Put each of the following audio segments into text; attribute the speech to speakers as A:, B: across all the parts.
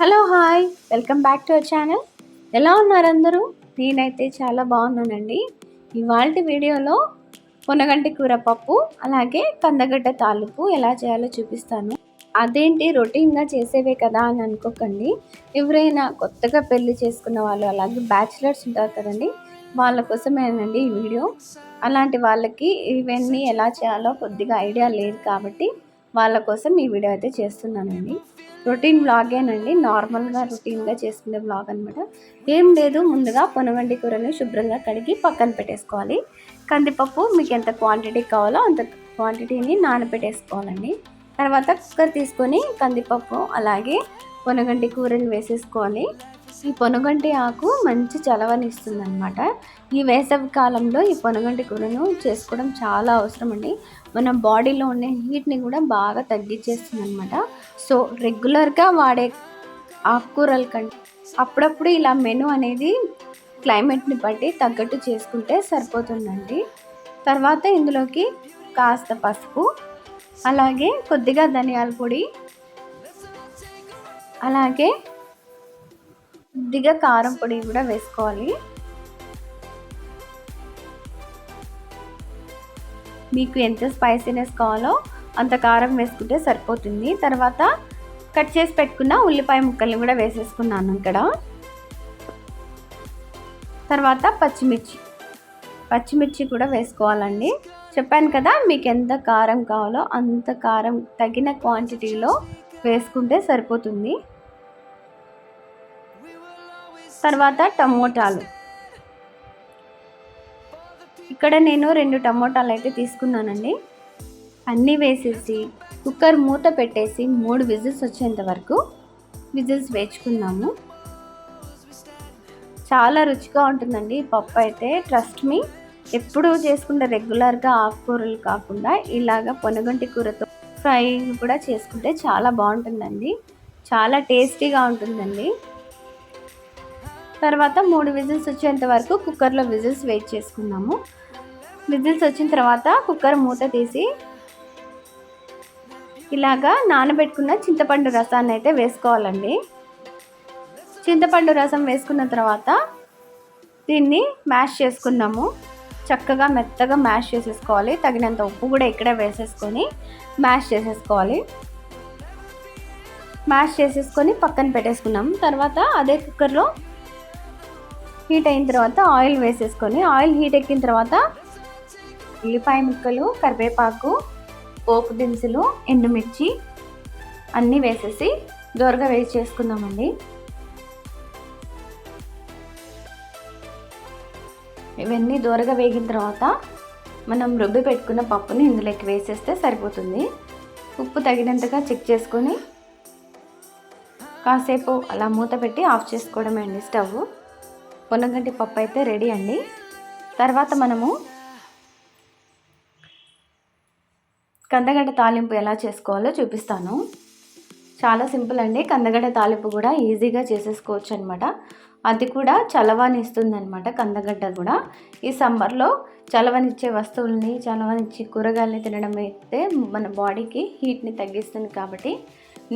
A: Hello hi welcome back to our channel ఎలా ఉన్నారు అందరూ? నేనైతే చాలా బాగున్నానండి. ఇవాళ వీడియోలో పొనగంటి కూర పప్పు అలాగే కందగడ్డ తాలూపు ఎలా చేయాలో చూపిస్తాను. అదేంటి? రొటీన్గా చేసేవే కదా అని అనుకోకండి. ఎవరైనా కొత్తగా పెళ్ళి చేసుకున్న వాళ్ళు అలాగే బ్యాచిలర్స్ ఉంటారు కదండి వాళ్ళ కోసమేనండి ఈ వీడియో. అలాంటి వాళ్ళకి ఇవన్నీ ఎలా చేయాలో కొద్దిగా ఐడియా లేదు కాబట్టి వాళ్ళ కోసం ఈ వీడియో అయితే చేస్తున్నానండి. రొటీన్ బ్లాగేనండి. నార్మల్గా రొటీన్గా చేసుకునే బ్లాగ్ అనమాట ఏం లేదు ముందుగా పొనగండి కూరని శుభ్రంగా కడిగి పక్కన పెట్టేసుకోవాలి. కందిపప్పు మీకు ఎంత క్వాంటిటీ కావాలో అంత క్వాంటిటీని నానబెట్టేసుకోవాలండి తర్వాత కుక్కర్ తీసుకొని కందిపప్పు అలాగే పొనగంటి కూరని వేసేసుకోవాలి. ఈ పొనగంటి ఆకు మంచి చలవనిస్తుంది అనమాట ఈ వేసవి కాలంలో ఈ పొనగంటి కూరను చేసుకోవడం చాలా అవసరం అండి మన బాడీలో ఉండే హీట్ని కూడా బాగా తగ్గించేస్తుంది అనమాట సో రెగ్యులర్గా వాడే ఆకుకూరల కంటే అప్పుడప్పుడు ఇలా మెను అనేది క్లైమేట్ని బట్టి తగ్గట్టు చేసుకుంటే సరిపోతుందండి. తర్వాత ఇందులోకి కాస్త పసుపు అలాగే కొద్దిగా ధనియాల పొడి అలాగే కొద్దిగా కారం పొడి కూడా వేసుకోవాలి. మీకు ఎంత స్పైసీనెస్ కావాలో అంత కారం వేసుకుంటే సరిపోతుంది. తర్వాత కట్ చేసి పెట్టుకున్న ఉల్లిపాయ ముక్కల్ని కూడా వేసేసుకున్నాను ఇక్కడ. తర్వాత పచ్చిమిర్చి పచ్చిమిర్చి కూడా వేసుకోవాలండి. చెప్పాను కదా మీకు ఎంత కారం కావాలో అంత కారం తగిన క్వాంటిటీలో వేసుకుంటే సరిపోతుంది. తర్వాత టమోటాలు. ఇక్కడ నేను రెండు టమోటాలు అయితే తీసుకున్నానండి. అన్నీ వేసేసి కుక్కర్ మూత పెట్టేసి మూడు విజిల్స్ వచ్చేంత వరకు విజిల్స్ వేచుకున్నాము చాలా రుచిగా ఉంటుందండి పప్పు అయితే. ట్రస్ట్ మీ ఎప్పుడు చేసుకుంటే రెగ్యులర్గా ఆకుకూరలు కాకుండా ఇలాగ పొనగంటి కూరతో ఫ్రై కూడా చేసుకుంటే చాలా బాగుంటుందండి. చాలా టేస్టీగా ఉంటుందండి. తర్వాత మూడు విజిల్స్ వచ్చేంత వరకు కుక్కర్లో విజిల్స్ వెయిట్ చేసుకున్నాము విజిల్స్ వచ్చిన తర్వాత కుక్కర్ మూత తీసి ఇలాగా నానబెట్టుకున్న చింతపండు రసాన్ని అయితే వేసుకోవాలండి. చింతపండు రసం వేసుకున్న తర్వాత దీన్ని మ్యాష్ చేసుకున్నాము చక్కగా మెత్తగా మ్యాష్ చేసేసుకోవాలి. తగినంత ఉప్పు కూడా ఇక్కడే వేసేసుకొని మ్యాష్ చేసేసుకోవాలి. మ్యాష్ చేసేసుకొని పక్కన పెట్టేసుకున్నాం తర్వాత అదే కుక్కర్లో హీట్ అయిన తర్వాత ఆయిల్ వేసేసుకొని ఆయిల్ హీట్ ఎక్కిన తర్వాత ఉల్లిపాయ ముక్కలు కరివేపాకు పోపు దినుసులు ఎండుమిర్చి అన్నీ వేసేసి దోరగా వేసి చేసుకుందామండి. ఇవన్నీ దూరగా వేగిన తర్వాత మనం రుబ్బి పెట్టుకున్న పప్పుని ఇందులోకి వేసేస్తే సరిపోతుంది. ఉప్పు తగినంతగా చెక్ చేసుకొని కాసేపు అలా మూత పెట్టి ఆఫ్ చేసుకోవడమే అండి స్టవ్. పొన్నగంటి పప్పు అయితే రెడీ అండి. తర్వాత మనము కందగడ్డ తాలింపు ఎలా చేసుకోవాలో చూపిస్తాను. చాలా సింపుల్ అండి. కందగడ్డ తాలింపు కూడా ఈజీగా చేసేసుకోవచ్చు అనమాట అది కూడా చలవానిస్తుంది అనమాట కందగడ్డ కూడా. ఈ సమ్మర్లో చలవనిచ్చే వస్తువుల్ని చలవనిచ్చే కూరగాయలని తినడం అయితే మన బాడీకి హీట్ని తగ్గిస్తుంది కాబట్టి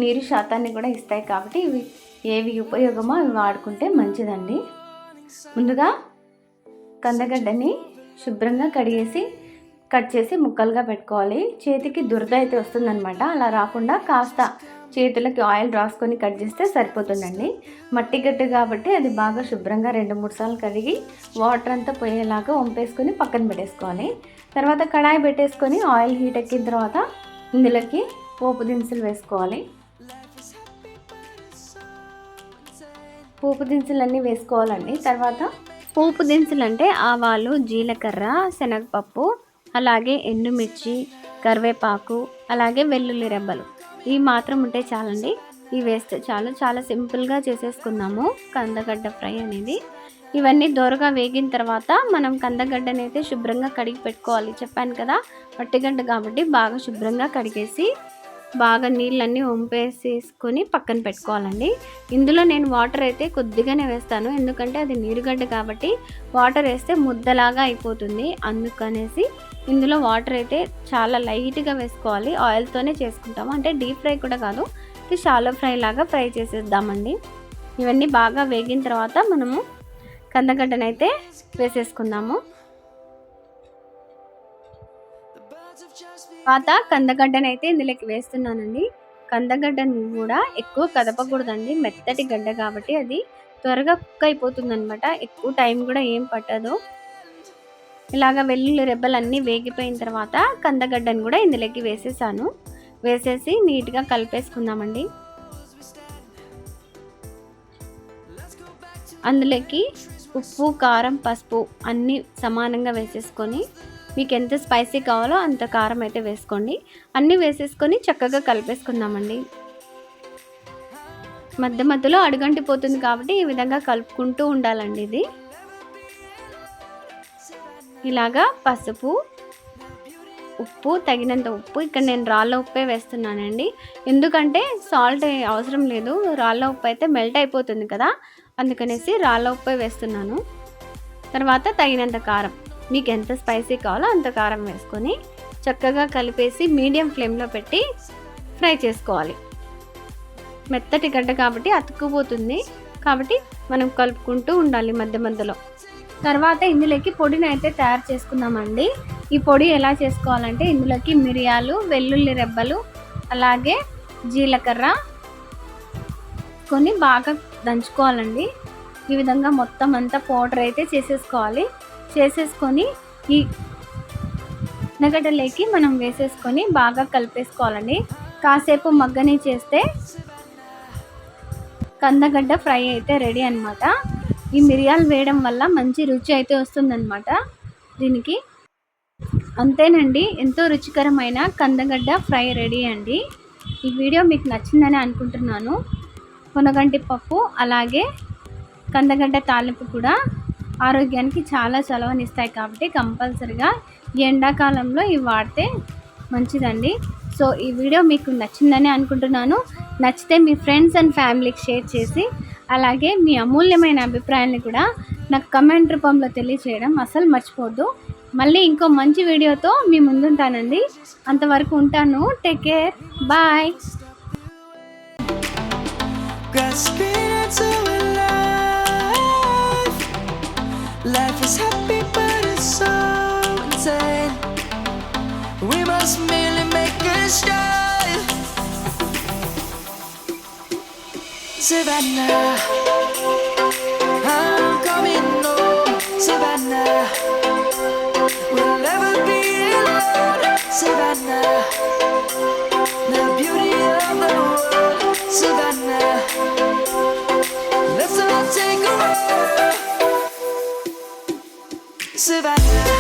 A: నీరు శాతాన్ని కూడా ఇస్తాయి కాబట్టి ఇవి ఏవి ఉపయోగమో అవి వాడుకుంటే మంచిదండి. ముందుగా కందగడ్డని శుభ్రంగా కడిగేసి కట్ చేసి ముక్కలుగా పెట్టుకోవాలి. చేతికి దురద అయితే వస్తుందన్నమాట. అలా రాకుండా కాస్త చేతులకి ఆయిల్ రాసుకొని కట్ చేస్తే సరిపోతుందండి. మట్టి గడ్డ కాబట్టి అది బాగా శుభ్రంగా రెండు మూడు సార్లు కడిగి వాటర్ అంతా పోయేలాగా వంపేసుకొని పక్కన పెట్టేసుకోవాలి. తర్వాత కడాయి పెట్టేసుకొని ఆయిల్ హీట్ ఎక్కిన తర్వాత ఇందులోకి పోపు దినుసులు వేసుకోవాలి. పోపు దినుసులన్నీ వేసుకోవాలండి. తర్వాత పోపు దినుసులు అంటే ఆవాలు జీలకర్ర శనగపప్పు అలాగే ఎండుమిర్చి కరివేపాకు అలాగే వెల్లుల్లి రెబ్బలు. ఇవి మాత్రం ఉంటే చాలండి. ఇవి వేస్తే చాలు. చాలా సింపుల్గా చేసేసుకున్నాము. కందగడ్డ ఫ్రై అనేది. ఇవన్నీ దోరగా వేగిన తర్వాత మనం కందగడ్డని అయితే శుభ్రంగా కడిగి పెట్టుకోవాలి. చెప్పాను కదా పట్టిగడ్డ కాబట్టి బాగా శుభ్రంగా కడిగేసి బాగా నీళ్ళన్నీ వంపేసేసుకొని పక్కన పెట్టుకోవాలండి. ఇందులో నేను వాటర్ అయితే కొద్దిగానే వేస్తాను. ఎందుకంటే అది నీరుగడ్డ కాబట్టి వాటర్ వేస్తే ముద్దలాగా అయిపోతుంది. అందుకనేసి ఇందులో వాటర్ అయితే చాలా లైట్గా వేసుకోవాలి. ఆయిల్తోనే చేసుకుంటాము. అంటే డీప్ ఫ్రై కూడా కాదు. కలిపి షాలో ఫ్రై లాగా ఫ్రై చేసేద్దామండి. ఇవన్నీ బాగా వేగిన తర్వాత మనము కందగడ్డనైతే వేసేసుకుందాము. తర్వాత కందగడ్డనైతే ఇందులోకి వేస్తున్నానండి. కందగడ్డను కూడా ఎక్కువ కదపకూడదండి. మెత్తటి గడ్డ కాబట్టి అది త్వరగా కుక్ అయిపోతుంది అనమాట ఎక్కువ టైం కూడా ఏం పట్టదు. ఇలాగ వెల్లుల్లి రెబ్బలు అన్నీ వేగిపోయిన తర్వాత కందగడ్డను కూడా ఇందులోకి వేసేసాను. వేసేసి నీట్గా కలిపేసుకుందామండి. అందులోకి ఉప్పు కారం పసుపు అన్నీ సమానంగా వేసేసుకొని మీకు ఎంత స్పైసీ కావాలో అంత కారం అయితే వేసుకోండి. అన్నీ వేసేసుకొని చక్కగా కలిపేసుకుందామండి. మధ్య మధ్యలో అడుగంటిపోతుంది కాబట్టి ఈ విధంగా కలుపుకుంటూ ఉండాలండి ఇది. ఇలాగా పసుపు ఉప్పు తగినంత ఉప్పు. ఇక్కడ నేను రాళ్ళ ఉప్పే వేస్తున్నానండి. ఎందుకంటే సాల్ట్ అవసరం లేదు. రాళ్ళ ఉప్పు అయితే మెల్ట్ అయిపోతుంది కదా. అందుకనేసి రాళ్ళ ఉప్పే వేస్తున్నాను. తర్వాత తగినంత కారం. మీకు ఎంత స్పైసీ కావాలో అంత కారం వేసుకొని చక్కగా కలిపేసి మీడియం ఫ్లేమ్లో పెట్టి ఫ్రై చేసుకోవాలి. మెత్తటి గడ్డ కాబట్టి అతుక్కుపోతుంది. కాబట్టి మనం కలుపుకుంటూ ఉండాలి మధ్య మధ్యలో. తర్వాత ఇందులోకి పొడిని అయితే తయారు చేసుకుందామండి. ఈ పొడి ఎలా చేసుకోవాలంటే ఇందులోకి మిరియాలు వెల్లుల్లి రెబ్బలు అలాగే జీలకర్ర కొన్ని బాగా దంచుకోవాలండి. ఈ విధంగా మొత్తం అంతా పౌడర్ అయితే చేసేసుకోవాలి. చేసేసుకొని ఈ నగడలేకి మనం వేసేసుకొని బాగా కలిపేసుకోవాలండి. కాసేపు మగ్గని చేస్తే కందగడ్డ ఫ్రై అయితే రెడీ అనమాట ఈ మిరియాలు వేయడం వల్ల మంచి రుచి అయితే వస్తుందన్నమాట దీనికి. అంతేనండి ఎంతో రుచికరమైన కందగడ్డ ఫ్రై రెడీ అండి. ఈ వీడియో మీకు నచ్చిందని అనుకుంటున్నాను. కొనగంటి పప్పు అలాగే కందగడ్డ తాలింపు కూడా ఆరోగ్యానికి చాలా చలవనిస్తాయి కాబట్టి కంపల్సరిగా ఎండాకాలంలో ఇవి వాడితే మంచిదండి. సో ఈ వీడియో మీకు నచ్చిందని అనుకుంటున్నాను. నచ్చితే మీ ఫ్రెండ్స్ అండ్ ఫ్యామిలీకి షేర్ చేసి అలాగే మీ అమూల్యమైన అభిప్రాయాన్ని కూడా నాకు కమెంట్ రూపంలో తెలియచేయడం అసలు మర్చిపోద్దు మళ్ళీ ఇంకో మంచి వీడియోతో మీ ముందుంటానండి. అంతవరకు ఉంటాను. Take care bye
B: Life is happy, but it's so insane. We must merely make a start. Savannah, I'm coming home. Savannah, we'll never be alone. Savannah, survive.